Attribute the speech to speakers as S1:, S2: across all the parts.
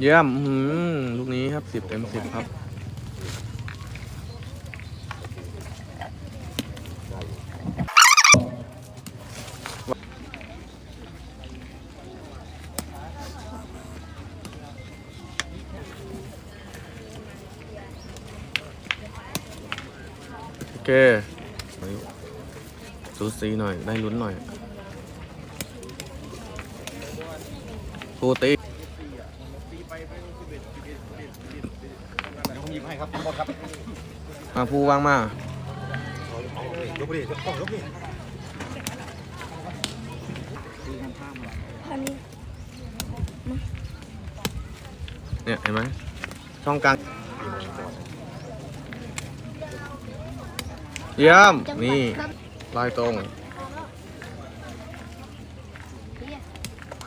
S1: เยี่ยมหือลูกนี้ครับสิบเต็มสิบครับ โอเคไปสูสีหน่อย ได้ลุ้นหน่อยปูตี
S2: เดี๋ยวผมหยิบให้ครับทั้งหมดครับ
S1: มาภูวางมา
S2: ยกไปดิยกยกดิ
S3: อันนี้
S1: เนี่ยเห็นไหมช่องกลางเยี่ยมนี่ลายตรง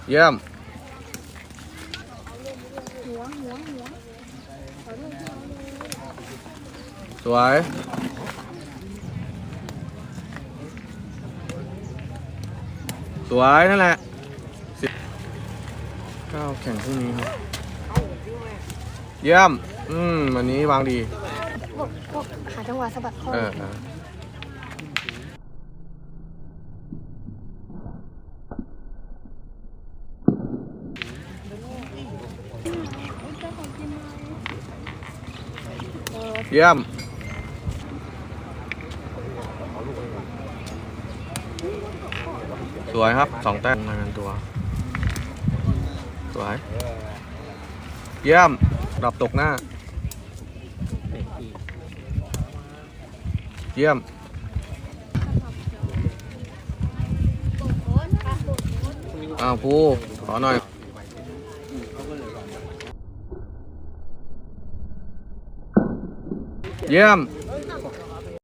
S1: เยี่ยม สวย สวย นั่นแหละสิบเก้าแข่งพรุ่งนี้ครับ เยี่ยม อืม วันนี้วางดี
S3: พวกพวกหาจังหวะสะบัดคอ
S1: เออเออ เยี่ยมสวยครับสองแต้มรายงานตัว สวย เยี่ยม ดับตกหน้า เยี่ยม อ้าวภูขอหน่อย เยี่ยม